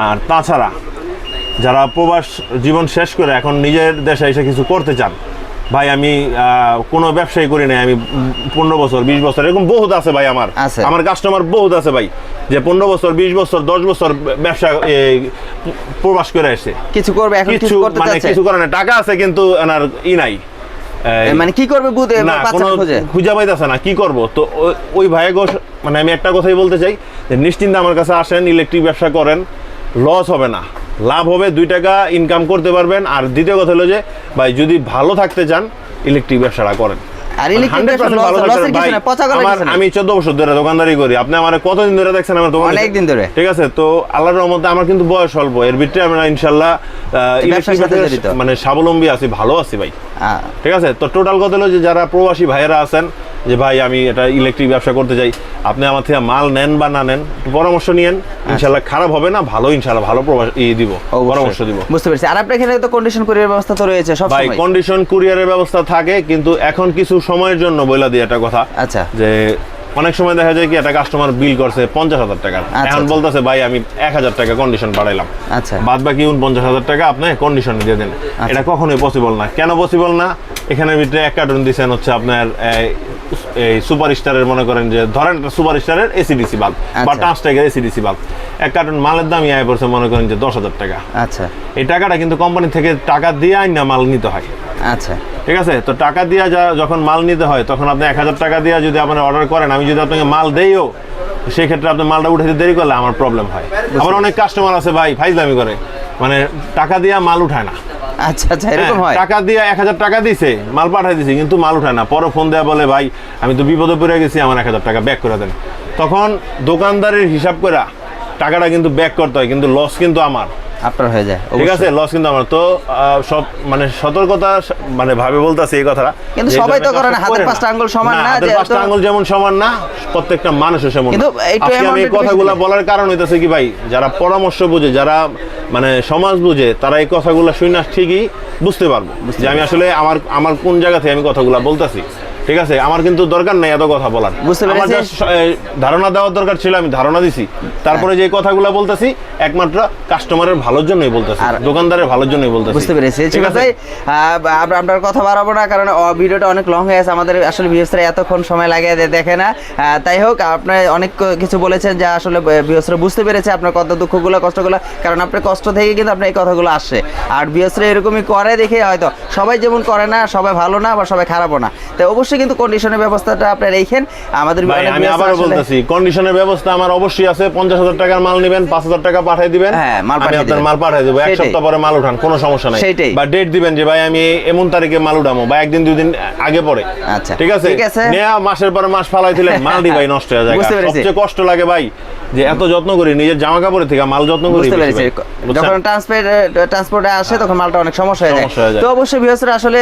আর তাছাড়া যারা প্রবাস জীবন শেষ করে এখন নিজের দেশে এসে কিছু করতে চান ভাই আমি কোনো ব্যবসায়ী করি নাই আমি পনেরো বছর বিশ বছর এরকম বহুত আছে ভাই আমার। আমার কাস্টমার বহুত আছে ভাই যে পনেরো বছর বিশ বছর দশ বছর ব্যবসা প্রবাস করে আসে কিছু করবে কিছু মানে কিছু করে না টাকা আছে কিন্তু এনার ই নাই। মানে কি করবে বুঝে না কোনো খুঁজে? পাইতেছে না কি করব? তো ওই- ওই ভাই মানে আমি একটা কথাই বলতে চাই যে নিশ্চিন্তে আমার কাছে আসেন ইলেকট্রিক ব্যবসা করেন লস হবে না। লাভ হবে দুই টাকা ইনকাম করতে পারবেন। আর দ্বিতীয় কথা হলো যে ভাই যদি ভালো থাকতে চান ইলেকট্রিক ব্যবসাটা করেন। আর ইলেকট্রিক 100% ভালো লসের থাকবেন। কিছু ভাই, না পচা গলা আমার- কিছু না। আমি চোদ্দ বছর ধরে দোকানদারি করি। আপনি আমার কতদিন ধরে দেখছেন আমার দোকান অনেক দিন ধরে। ঠিক আছে তো আল্লাহর রহমতে আমার কিন্তু বয়স অল্প। এর ভিতরে আমরা ইনশাল্লাহ। মানে স্বাবলম্বী আছি ভালো আছি ভাই। ঠিক আছে তো টোটাল কথা হলো যে যারা প্রবাসী ভাইয়েরা আছেন যে ভাই আমি এটা ইলেকট্রিক ব্যবসা করতে চাই। আপনি আমার থেকে মাল নেন বা না নেন পরামর্শ নিয়েন। ইনশাল্লাহ খারাপ হবে না ভালো ইনশাল্লাহ ভালো প্রবাস ই দিব। পরামর্শ দিব। বুঝতে পেরেছি। আর আপনার এখানে তো কন্ডিশন কুরিয়ার ব্যবস্থা তো রয়েছে সব ভাই কন্ডিশন কুরিয়ারের ব্যবস্থা থাকে কিন্তু এখন কিছু সময়ের জন্য বইলা দিই একটা কথা। আচ্ছা। যে অনেক সময় দেখা যায় কি একটা কাস্টমার বিল করছে পঞ্চাশ হাজার টাকা। আচ্ছা, এখন আচ্ছা। বলতেছে ভাই আমি এক হাজার টাকা কন্ডিশন বাড়াইলাম। আচ্ছা। বাদ বাকি উনপঞ্চাশ হাজার টাকা আপনি কন্ডিশন দিয়ে দেন। এটা কখনোই পসিবল না। কেন পসিবল না? এখানের ভিতরে এক কার্টুন দিচ্ছেন হচ্ছে আপনার এই, সুপার স্টারের মনে করেন যে ধরেন সুপার স্টারের এসিডিসি বাল্ব বা আচ্ছা। টাইগার এসিডিসি বাল্ব এক কার্টুন মালের দামই আয় পড়ছে মনে করেন যে দশ হাজার টাকা। আচ্ছা। এই টাকাটা কিন্তু কোম্পানি থেকে টাকা দিয়ে আইন না মাল নিতে হয়। আচ্ছা। ঠিক আছে? তো টাকা দিয়ে যা যখন মাল নিতে হয় তখন আপনি এক হাজার টাকা দিয়ে যদি আপনার অর্ডার করেন আমি যদি আপনাকে মাল দেইও সেই ক্ষেত্রে আপনি মালটা উঠাতে দেরি করলে আমার প্রবলেম হয়। আবার অনেক কাস্টমার আছে ভাই ফাইজলামি করে। মানে টাকা দিয়ে মাল উঠায় না। আচ্ছা আচ্ছা এরকম হ্যাঁ, হয় টাকা দিয়ে এক হাজার টাকা দিছে মাল পাঠাই দিছে কিন্তু মাল উঠায় না। পরে ফোন দেওয়া বলে ভাই আমি তো বিপদে পড়ে গেছি আমার এক হাজার টাকা ব্যাক করে দেন। তখন দোকানদারের হিসাব করে টাকাটা কিন্তু ব্যাক করতে হয় কিন্তু লস কিন্তু আমার। আপনার হয়ে যায় ঠিক আছে লস কিন্তু আমার। তো সব মানে সতর্কতা মানে ভাবে বলতেছি এই কথাটা। কিন্তু সবাই তো করে না, হাতের পাঁচটা আঙ্গুল সমান না, হাতের যে পাঁচটা আঙ্গুল যেমন সমান না প্রত্যেকটা মানুষও সেমন কিন্তু আমি এই কথাগুলো বলার কারণ হইতেছে কি ভাই যারা পরামর্শ বুঝে যারা মানে সমাজ বুঝে তারা এই কথাগুলো শুনে ঠিকই বুঝতে পারব। যে আমি আসলে আমার আমার কোন জায়গা থেকে আমি কথাগুলো বলতাছি। ঠিক আছে আমার কিন্তু দরকার নাই এত কথা বলার। বুঝতে আমার ধারণা দেওয়ার দরকার ছিল আমি ধারণা দিছি। তারপরে যে কথাগুলো বলতেছি একমাত্র কাস্টমারের ভালোর জন্যই বলতেছি আর- দোকানদারের ভালোর জন্যই বলতেছি। বুঝতে পেরেছি। ঠিক আছে আমরা আপনার কথা বাড়াবো না কারণ ভিডিওটা অনেক লং হয়ে আছে আমাদের আসলে ভিউসরা এতক্ষণ সময় লাগে দেখে না। তাই হোক আপনি অনেক কিছু বলেছেন যা আসলে ভিউসরা বুঝতে পেরেছে আপনার কত দুঃখগুলো কষ্টগুলো কারণ আপনার কষ্ট থেকে কিন্তু আপনার এই কথাগুলো আসছে আর ভিউসরা এরকমই করে দেখে হয়তো সবাই যেমন করে না সবাই ভালো না বা সবাই খারাপও না। তাই অবশ্যই কিন্তু কন্ডিশনের ব্যবস্থাটা আপনি রেখেন। আমাদের ভাই আমি আবার আবারও বলতেছি কন্ডিশনের ব্যবস্থা আমার অবশ্যই আছে পঞ্চাশ হাজার টাকার মাল নেবেন পাঁচ হাজার টাকা পাঠিয়ে দিবেন হ্যাঁ, মাল পাঠিয়ে আপনার মাল পাঠিয়ে দেবো এক সপ্তাহ পরে মাল উঠান কোনো সমস্যা নাই। সেটাই। বা ডেট দিবেন যে ভাই আমি এমন তারিখে মাল উঠামো বা একদিন দুই দিন আগে পরে। আচ্ছা। ঠিক আছে? ঠিক আছে। নেয়া মাসের পরে মাস ফালাই দিলেন মাল দি ভাই নষ্ট হয়ে যায়। সবচেয়ে কষ্ট লাগে ভাই। যে এত যত্ন করি নিজের জামা কাপড়ের থেকে মাল যত্ন করি বুঝতে পেরেছি। যখন ট্রান্সপোর্ট ট্রান্সপোর্টে আসে তখন মালটা অনেক সমস্যা হয়ে যায়। হয়ে। তো অবশ্যই ভিউসরা আসলে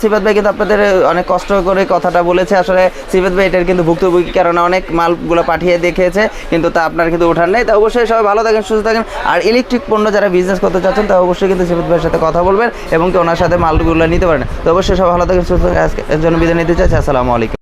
সিফাত ভাই কিন্তু আপনাদের অনেক কষ্ট করে কথাটা বলেছে। আসলে সিফাত ভাই এটার কিন্তু ভুক্তভোগী কারণে অনেক মালগুলো পাঠিয়ে দেখিয়েছে কিন্তু তা আপনার কিন্তু ওঠার নেই। তা অবশ্যই সবাই ভালো থাকেন সুস্থ থাকেন। আর ইলেকট্রিক পণ্য যারা বিজনেস করতে চাচ্ছেন তা অবশ্যই কিন্তু সিফাত ভাইয়ের সাথে কথা বলবেন এবং কি ওনার সাথে মালগুলো নিতে পারেন। তো অবশ্যই সবাই ভালো থাকেন সুস্থ থাকেন। আজকে এর জন্য বিদায় নিতে চাইছি। আসসালামু আলাইকুম।